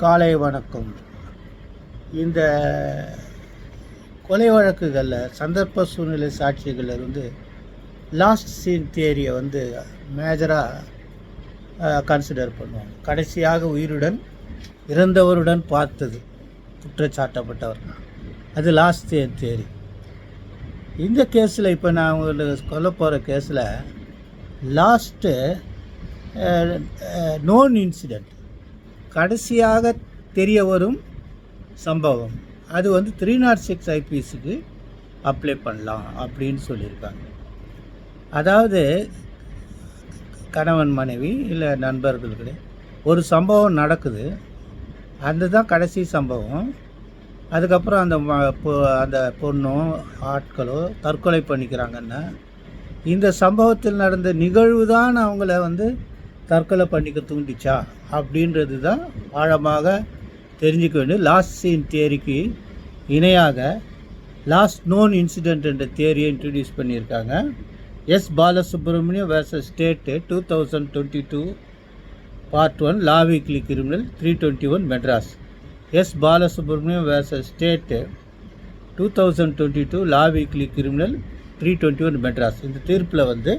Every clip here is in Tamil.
காலை வணக்கம். இந்த கொலை வழக்குகளில் சந்தர்ப்ப சூழ்நிலை சாட்சிகளில் வந்து லாஸ்ட் சீன் தியரியை வந்து மேஜராக கன்சிடர் பண்ணுவாங்க. கடைசியாக உயிருடன் இறந்தவருடன் பார்த்தது குற்றச்சாட்டப்பட்டவர் அது லாஸ்ட் சீன் தியரி இந்த கேஸில் இப்போ நான் உங்களுக்கு சொல்ல போகிற கேஸில் லாஸ்ட்டு நோன் இன்சிடெண்ட் கடைசியாக தெரிய வரும் சம்பவம். அது வந்து த்ரீ நாட் சிக்ஸ் ஐபிஎஸ்க்கு அப்ளை பண்ணலாம் அப்படின்னு சொல்லியிருக்காங்க. அதாவது கணவன் மனைவி இல்லை நண்பர்களுக்கிடையே ஒரு சம்பவம் நடக்குது. அந்த தான் கடைசி சம்பவம். அதுக்கப்புறம் அந்த ம- பொ- அந்த பொண்ணோ ஆட்களோ தற்கொலை பண்ணிக்கிறாங்கன்னா இந்த சம்பவத்தில் நடந்த நிகழ்வு தான் அவங்கள வந்து தற்கொலை பண்ணிக்க தூண்டிச்சா? அப்படின்றது தான் ஆழமாக தெரிஞ்சுக்க வேண்டிய லாஸ்ட் சீன் தேரிக்கு இணையாக லாஸ்ட் நோன் இன்சிடென்ட் என்ற தேரியை இன்ட்ரடியூஸ் பண்ணியிருக்காங்க. S Balasubramaniam versus state two thousand twenty two part one law weekly criminal three twenty one Madras S Balasubramaniam versus state two thousand twenty two law weekly criminal three twenty one Madras இந்த தீர்ப்பில் வந்து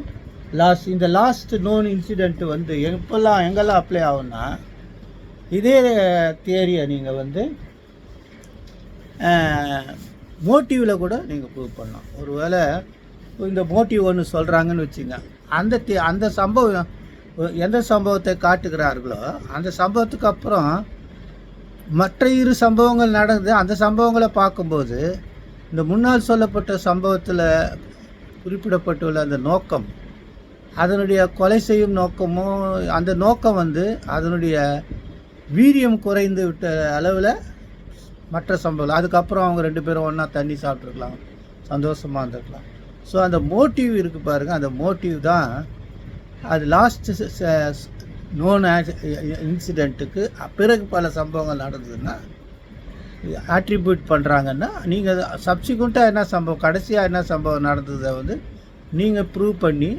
லாஸ்ட் இந்த லாஸ்ட் நோன் இன்சிடெண்ட்டு வந்து எப்பெல்லாம் எங்கெல்லாம் அப்ளை ஆகும்னா இதே தியரியை நீங்கள் வந்து மோட்டிவில் கூட நீங்கள் ப்ரூவ் பண்ணலாம். ஒருவேளை இந்த மோட்டிவ் ஒன்று சொல்கிறாங்கன்னு வச்சுங்க அந்த தி அந்த சம்பவம் எந்த சம்பவத்தை காட்டுகிறார்களோ அந்த சம்பவத்துக்கு அப்புறம் மற்ற இரு சம்பவங்கள் நடந்து அந்த சம்பவங்களை பார்க்கும்போது இந்த முன்னால் சொல்லப்பட்ட சம்பவத்தில் குறிப்பிடப்பட்டுள்ள அந்த நோக்கம் அதனுடைய கொலை செய்யும் நோக்கமும் அந்த நோக்கம் வந்து அதனுடைய வீரியம் குறைந்து விட்ட அளவில் மற்ற சம்பவம் அதுக்கப்புறம் அவங்க ரெண்டு பேரும் ஒன்றா தண்ணி சாப்பிட்ருக்கலாம் சந்தோஷமாக இருந்திருக்கலாம். ஸோ அந்த மோட்டிவ் இருக்குது பாருங்கள் அந்த மோட்டிவ் தான் அது லாஸ்ட் நோன் இன்சிடெண்ட்டுக்கு பிறகு பல சம்பவங்கள் நடந்ததுன்னா ஆட்ரிபியூட் பண்ணுறாங்கன்னா நீங்கள் சப்சிக்வெண்ட்டாக என்ன சம்பவம் கடைசியாக என்ன சம்பவம் நடந்ததை வந்து நீங்கள் ப்ரூவ் பண்ணி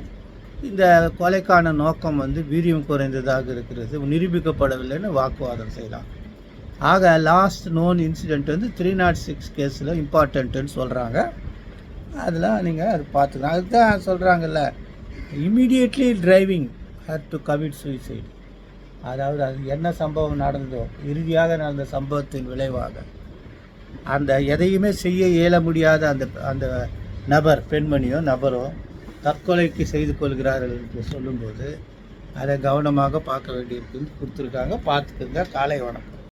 இந்த கொலைக்கான நோக்கம் வந்து வீரியம் குறைந்ததாக இருக்கிறது. நிரூபிக்கப்படவில்லைன்னு வாக்குவாதம் செய்யலாம் ஆக லாஸ்ட் நோன் இன்சிடெண்ட் வந்து த்ரீ நாட் oh சிக்ஸ் கேஸில் இம்பார்ட்டண்ட்டுன்னு சொல்கிறாங்க அதெல்லாம் நீங்கள் அது பார்த்துக்கலாம். அதுதான் சொல்கிறாங்கல்ல immediately driving her to commit suicide அதாவது அது என்ன சம்பவம் நடந்ததோ இறுதியாக நடந்த சம்பவத்தின் விளைவாக. அந்த எதையுமே செய்ய இயல முடியாத அந்த அந்த நபர் பெண்மணியோ நபரோ தற்கொலைக்கு செய்து கொள்கிறார்கள் என்று சொல்லும்போது அதை கவனமாக பார்க்க வேண்டியிருக்குன்னு கொடுத்துருக்காங்க. பார்த்துக்குங்க. காலை வணக்கம்.